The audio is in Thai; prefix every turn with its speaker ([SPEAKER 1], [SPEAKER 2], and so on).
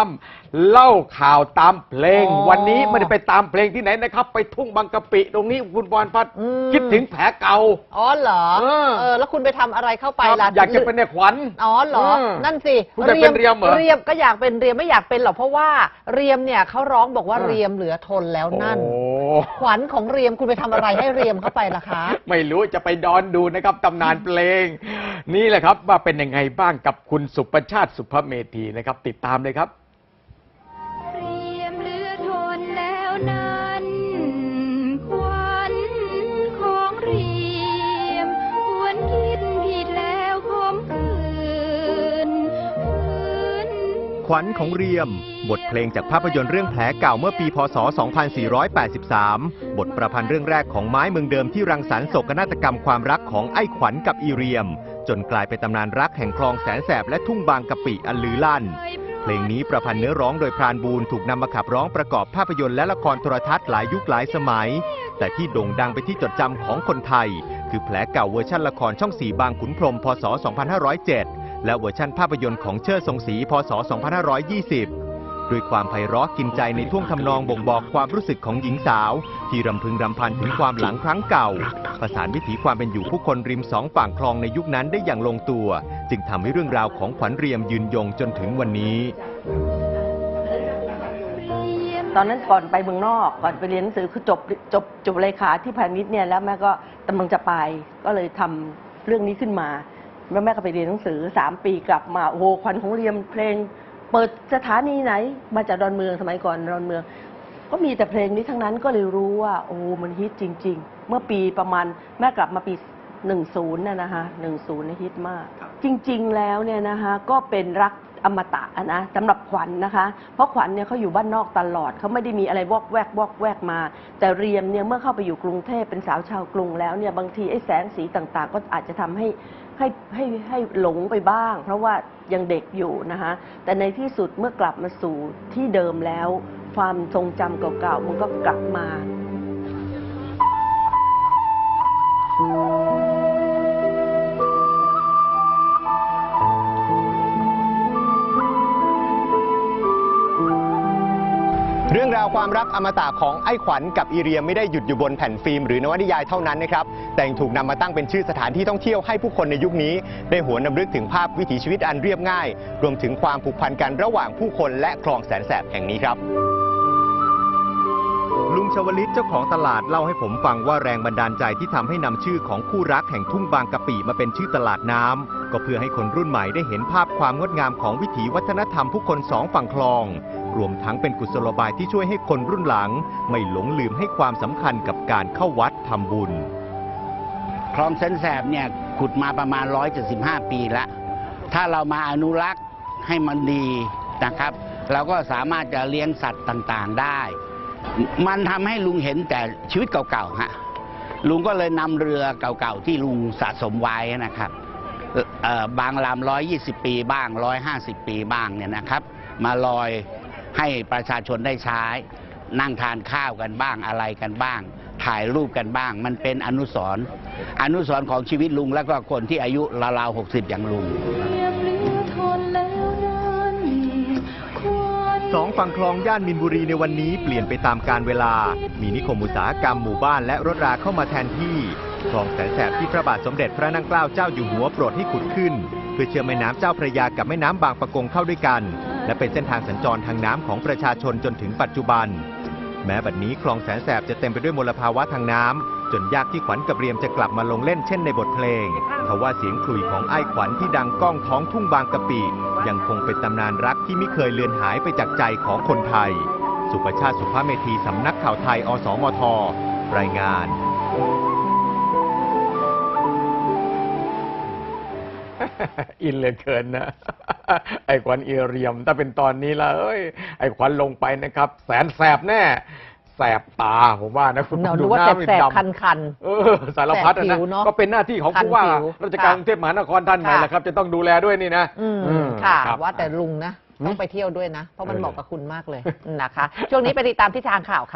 [SPEAKER 1] ทำเล่าข่าวตามเพลง
[SPEAKER 2] อ๋อ
[SPEAKER 1] วันนี้ไม่ได้ไปตามเพลงที่ไหนนะครับ ไปทุ่งบางกะปิตรงนี้คุณบอลพัด
[SPEAKER 2] อืม
[SPEAKER 1] คิดถึงแผลเก่า
[SPEAKER 2] อ๋อเหรอ
[SPEAKER 1] เออ
[SPEAKER 2] เออ แล้วคุณไปทำอะไรเข้าไป
[SPEAKER 1] ครับ
[SPEAKER 2] ล่ะ
[SPEAKER 1] อยากจะเป็นในขวัญ
[SPEAKER 2] อ๋อเหรอ
[SPEAKER 1] เออ
[SPEAKER 2] นั่นสิ
[SPEAKER 1] คุณอยากเป็นเรียมเหรอ
[SPEAKER 2] เรียมก็อยากเป็นเรียมไม่อยากเป็นหรอกเพราะว่าเรียมเนี่ยเขาร้องบอกว่า
[SPEAKER 1] เออ
[SPEAKER 2] เรียมเหลือทนแล้วนั่น
[SPEAKER 1] โอ้
[SPEAKER 2] ขวัญของเรียมคุณไปทำอะไรให้เรียมเข้าไปล่ะคะ
[SPEAKER 1] ไม่รู้จะไปดอนดูนะครับตำนานเพลง นี่แหละครับว่าเป็นยังไงบ้างกับคุณสุประชาติสุภเมธีนะครับ ติดตามเลยครับ
[SPEAKER 3] ขวั
[SPEAKER 4] ญของเรียม บทเพลงจากภาพยนตร์เรื่องแผลเก่าเมื่อปี พศ 2483 บทประพันธ์เรื่องแรกของไม้เมืองเดิมที่รังสรรค์โศกนาฏกรรมความรักของไอ้ขวัญกับอีเรียม จนกลายเป็นตำนานรักแห่งคลองแสนแสบและทุ่งบางกะปิอันลือลั่น เพลงนี้ประพันธ์เนื้อร้องโดยพรานบูนถูกนำมาขับร้องประกอบภาพยนตร์และละครโทรทัศน์หลายยุคหลายสมัย แต่ที่โด่งดังไปที่จดจำของคนไทย คือแผลเก่าเวอร์ชันละครช่องสีบางขุนพรหมพศ 2507 และเวอร์ชันภาพยนตร์ของเชิดทรงศรีพศ 2520 ด้วยความไพเราะกินใจในท่วงทำนองบ่งบอกความรู้สึกของหญิงสาว ที่รำพึงรำพันถึงความหลังครั้งเก่า ประสานวิถีความเป็นอยู่ผู้คนริมสองฝั่งคลองในยุคนั้นได้อย่างลงตัว จึงทำให้เรื่องราวของขวัญเรียมยืนยงจนถึงวันนี้
[SPEAKER 5] ตอนนั้นก่อนไปเมืองนอกก่อนไปเรียนหนังสือคือจบจบจบเลขาที่พาณิชย์เนี่ยแล้วแม่ก็กำลังจะไปก็เลยทำเรื่องนี้ขึ้นมา แม่แม่ก็ไปเรียนหนังสือสามปีกลับมาโอ้โหควันของเรียมเพลง เปิดสถานีไหน มาจากดอนเมืองสมัยก่อนดอนเมือง ก็มีแต่เพลงนี้ทั้งนั้นก็เลยรู้ว่า โอ้มันฮิตจริง ๆ เมื่อปีประมาณแม่กลับมาปี 10น่ะนะคะ10นี่ฮิตมากจริงๆแล้วเนี่ยนะคะก็เป็นรักอมตะอะนะสำหรับขวัญนะคะ เพราะขวัญเนี่ยเขาอยู่บ้านนอกตลอดเขาไม่ได้มีอะไรวอกแวกวอกแวกมา แต่เรียมเนี่ยเมื่อเข้าไปอยู่กรุงเทพเป็นสาวชาวกรุงแล้วเนี่ยบางทีไอ้แสงสีต่างๆ ก็อาจจะทำให้ให้ให้ให้หลงไปบ้าง เพราะว่ายังเด็กอยู่นะคะแต่ในที่สุดเมื่อกลับมาสู่ที่เดิมแล้ว ความทรงจำเก่าๆมันก็กลับมา
[SPEAKER 4] เรื่าวความรักอมตะของไอ้ขวัญกับอีเรียมไม่ได้หยุดอยู่บนแผ่นฟิล์มหรือนวนิยายเท่านั้นนะครับ แต่ยังถูกนำมาตั้งเป็นชื่อสถานที่ท่องเที่ยวให้ผู้คนในยุคนี้ ได้หวนนำลึกถึงภาพวิถีชีวิตอันเรียบง่าย รวมถึงความผูกพันกันระหว่างผู้คนและคลองแสนแสบแห่งนี้ครับลุงชวลิตเจ้าของตลาดเล่าให้ผมฟังว่าแรงบันดาลใจที่ทำให้นำชื่อของคู่รักแห่งทุ่งบางกะปิมาเป็นชื่อตลาดน้ำก็เพื่อให้คนรุ่นใหม่ได้เห็นภาพความงดงามของวิถีวัฒนธรรมผู้คนสองฝั่งคลอง รวมทั้งเป็นกุศโลบายที่ช่วยให้คนรุ่นหลัง ไม่หลงลืมให้ความสำคัญกับการเข้าวัดทำบุญ
[SPEAKER 6] คลองแสนแสบเนี่ยขุดมาประมาณ 175 ปีแล้วถ้าเรามาอนุรักษ์ให้มันดีนะครับ เราก็สามารถจะเลี้ยงสัตว์ต่างๆได้ มันทำให้ลุงเห็นแต่ชีวิตเก่าๆฮะลุงก็เลยนำเรือเก่าๆที่ลุงสะสมไว้นะครับบางลำ120 ปีบ้าง 150 ปีบ้างเนี่ยนะครับ มาลอย ให้ประชาชนได้ใช้ นั่งทานข้าวกันบ้างอะไรกันบ้าง ถ่ายรูปกันบ้าง มันเป็นอนุสรณ์อนุสรณ์ของชีวิตลุงแล้วก็คนที่อายุราวๆ60อย่างลุง
[SPEAKER 3] เรียมเหลือทนแล้วนั้นควัน
[SPEAKER 4] สองฝั่งคลองย่านมินบุรีในวันนี้เปลี่ยนไปตามกาลเวลา มีนิคมอุตสาหกรรมหมู่บ้านและรถราเข้ามาแทนที่คลองแสนแสบที่พระบาทสมเด็จพระนั่งเกล้าเจ้าอยู่หัวโปรดให้ขุดขึ้น เพื่อเชื่อมแม่น้ำเจ้าพระยากับแม่น้ำบางปะกงเข้าด้วยกัน และเป็นเส้นทางสัญจรทางน้ำของประชาชนจนถึงปัจจุบัน แม้บัดนี้คลองแสนแสบจะเต็มไปด้วยมลภาวะทางน้ำจนยากที่ขวัญกับเรียมจะกลับมาลงเล่นเช่นในบทเพลงทว่าเสียงขลุ่ยของไอ้ขวัญที่ดังก้องท้องทุ่งบางกะปิยังคงเป็นตำนานรักที่ไม่เคยเลือนหายไปจากใจของคนไทย สุประชาติสุภาพเมธีสำนักข่าวไทย อสมท รายงาน
[SPEAKER 1] อินเหลือเกินนะ ไอ้ขวัญเอเรียม ถ้าเป็นตอนนี้ละเอ้ย ไอ้ขวัญลงไปนะครับ แสนแสบแน่แสบตาผมว่านะคุณ
[SPEAKER 2] เนอะ
[SPEAKER 1] ดู
[SPEAKER 2] รู้ว่า
[SPEAKER 1] หน้
[SPEAKER 2] แสบ
[SPEAKER 1] มั
[SPEAKER 2] ๆคัน
[SPEAKER 1] เออสารพัดอะ
[SPEAKER 2] แสบผิ
[SPEAKER 1] นะ
[SPEAKER 2] วเนอะ
[SPEAKER 1] ก็เป็นหน้าที่ของ
[SPEAKER 2] คัน
[SPEAKER 1] ผู้ว่า
[SPEAKER 2] ผิว
[SPEAKER 1] ราชการ
[SPEAKER 2] ค่ะ
[SPEAKER 1] กรุงเทพมหานครท่านใหม่
[SPEAKER 2] ค่ะ
[SPEAKER 1] แหละครับ จะต้องดูแลด้วยนี่นะ
[SPEAKER 2] ๆอืม
[SPEAKER 1] อืม
[SPEAKER 2] ค่ะ
[SPEAKER 1] รับ
[SPEAKER 2] ว่าแต่ลุงนะ
[SPEAKER 1] อืม
[SPEAKER 2] ต้องไปเที่ยวด้วยนะ เพราะมัน
[SPEAKER 1] เออ
[SPEAKER 2] เหมาะกับคุณมากเลยนะคะ ช่วงนี้ไปติดตามที่ทางข่าวค่ะ